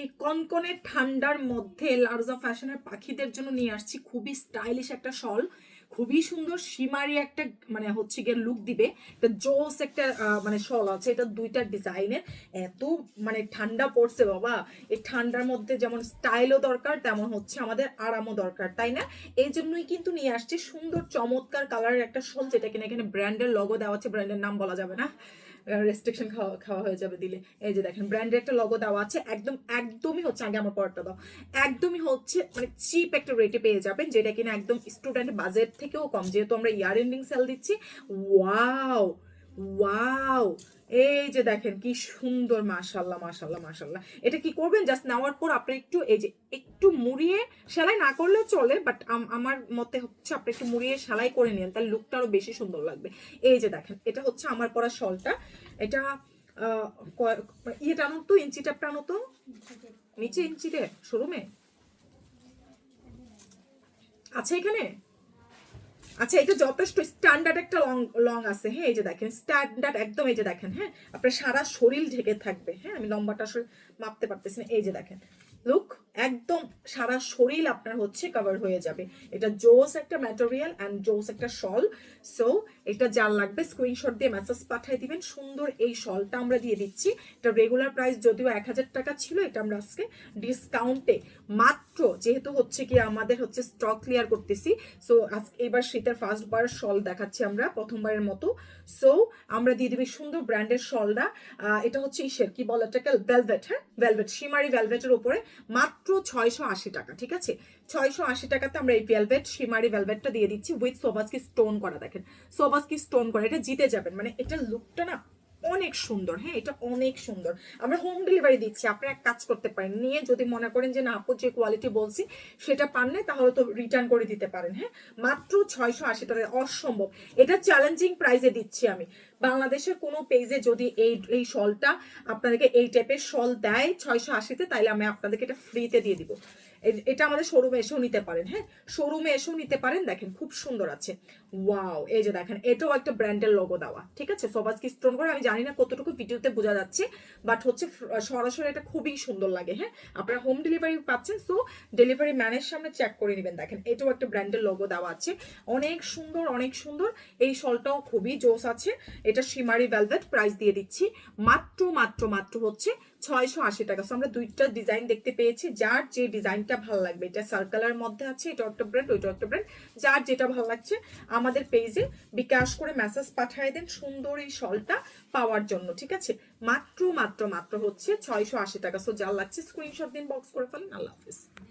এই কনকনে ঠান্ডার মধ্যে লার্জা ফ্যাশনের পাখিদের জন্য নিয়ে আসছি খুবই স্টাইলিশ একটা শল। খুবই সুন্দর, সীমারি একটা মানে হচ্ছে গিয়ে লুক দিবে। একটা জোস একটা মানে শল আছে, এটা দুইটা ডিজাইনের। এত মানে ঠান্ডা পড়ছে বাবা। এই ঠান্ডার মধ্যে যেমন স্টাইলও দরকার, তেমন হচ্ছে আমাদের আরামও দরকার, তাই না? এই জন্যই কিন্তু নিয়ে আসছি সুন্দর চমৎকার কালারের একটা শল, যেটা কিনা এখানে ব্র্যান্ডের লগো দেওয়া আছে ব্র্যান্ডের নাম বলা যাবে না? রেস্ট্রিকশন খাওয়া খাওয়া হয়ে যাবে দিলে। এই যে দেখেন ব্র্যান্ডের একটা লগো দেওয়া আছে, একদম, একদমই হচ্ছে, আগে আমার পরটা দাও। একদমই হচ্ছে মানে চিপ একটা রেটে পেয়ে যাবেন, যেটা কিনা একদম স্টুডেন্ট বাজেট থেকেও কম। যেহেতু আমরা ইয়ার এন্ডিং সেল দিচ্ছি ওয়াও ওয়াও এই যে দেখেন কি সুন্দর, মাশাল্লাহ মাশাল্লাহ মাশাল্লাহ। এটা কি করবেন? জাস্ট নেওয়ার পর আপনি একটু, এই যে একটু মুড়িয়ে সেলাই না করলেও চলে বাট আমার মতে হচ্ছে আপনি একটু মুড়িয়ে সেলাই করে নিন, তাহলে লুকটা আরও বেশি সুন্দর লাগবে। এই যে দেখেন, এটা হচ্ছে আমার পরা শলটা। এটা ইয়ে টানো তো, ইঞ্চিটা টানো তো। নিচে ইঞ্চিতে শোরুমে আচ্ছা এখানে? আচ্ছা এটা যথেষ্ট স্ট্যান্ডার্ড একটা লং লং আছে। হ্যাঁ এই যে দেখেন স্ট্যান্ডার্ড একদম এই যে দেখেন হ্যাঁ? আপনার সারা শরীর ঢেকে থাকবে হ্যাঁ? আমি লম্বাটা মাপতে পারতেছি না। এই যে দেখেন লুক একদম সারা শরীর আপনার হচ্ছে কভার হয়ে যাবে। এটা জোস একটা ম্যাটেরিয়াল অ্যান্ড জোস একটা শল সো এটা যার লাগবে স্ক্রিনশট দিয়ে মেসেজ পাঠিয়ে দিবেন। সুন্দর এই শলটা আমরা দিয়ে দিচ্ছি। এটা রেগুলার প্রাইস যদিও এক হাজার টাকা ছিল, এটা আমরা আজকে ডিসকাউন্টে মাত্র, যেহেতু হচ্ছে কি আমাদের হচ্ছে স্টক ক্লিয়ার করতেছি। সো আজকে এবার শীতের ফার্স্ট বার শল দেখাচ্ছি আমরা, প্রথমবারের মতো। সো আমরা দিয়ে দিবি সুন্দর ব্র্যান্ডের শলটা এটা হচ্ছে ইসের, কি বলে এটাকে ভেলভেট হ্যাঁ? ভেলভেট সীমারি ভেলভেটের উপরে। মাত্র ছয়শো আশি টাকা, ঠিক আছে? ছয়শো আশি টাকাতে আমরা এই ভেলভেট সিমারি ভেলভেটটা দিয়ে দিচ্ছি উইথ সোবাসকি স্টোন করা, দেখেন। সোবাসকি স্টোন করা, এটা জিতে যাবেন। মানে এটা লুকটা না অনেক সুন্দর হ্যাঁ এটা অনেক সুন্দর। আমরা হোম ডেলিভারি দিচ্ছি আপনি এক কাজ করতে পারেন। নিয়ে যদি মনে করেন যে, না, আপু, যে কোয়ালিটি বলছি, সেটা পান নাই, তাহলে তো রিটার্ন করে দিতে পারেন। হ্যাঁ মাত্র ছয়শো আশি টাকা, অসম্ভব। এটা চ্যালেঞ্জিং প্রাইসে দিচ্ছি আমি। বাংলাদেশের কোনো পেজে যদি এই এই শলটা আপনাদেরকে এই টাইপের শল দেয় ছয়শো আশিতে, তাইলে আমি আপনাদেরকে এটা ফ্রিতে দিয়ে দিব। এটা আমাদের শোরুমে এসেও নিতে পারেন হ্যাঁ? শোরুমে এসেও নিতে পারেন, দেখেন খুব সুন্দর আছে। ওয়াও এই যে দেখেন, এটাও একটা ব্র্যান্ডের লোগো দেওয়া, ঠিক আছে? সবাস কি স্টোন করে, আমি জানি না কতটুকু ভিডিওতে বোঝা যাচ্ছে বাট হচ্ছে সরাসরি এটা খুবই সুন্দর লাগে হ্যাঁ? আপনারা হোম ডেলিভারি পাচ্ছেন সো ডেলিভারি ম্যানের সামনে চেক করে নেবেন, দেখেন, এটাও একটা ব্র্যান্ডের লোগো দেওয়া আছে। অনেক সুন্দর অনেক সুন্দর, এই শলটাও খুবই জোস আছে। এটা সীমারি ভেলভেট প্রাইস দিয়ে দিচ্ছি, মাত্র মাত্র মাত্র হচ্ছে ছয়শো আশি টাকা। সো আমরা দুইটা ডিজাইন দেখতে পেয়েছি, যার যে ডিজাইনটা ভালো লাগবে। এটা সার্কেলের মধ্যে আছে, এটা একটা ব্র্যান্ড ওইটা একটা ব্র্যান্ড যার যেটা ভালো লাগছে, আমাদের পেজে বিকাশ করে মেসেজ পাঠিয়ে দেন সুন্দর এই শলটা পাওয়ার জন্য, ঠিক আছে? মাত্র মাত্র মাত্র হচ্ছে ছয়শো আশি টাকা। সো যার লাগছে স্ক্রিনশট দিন বক্স করে ফেলেন। আল্লাহ হাফিজ।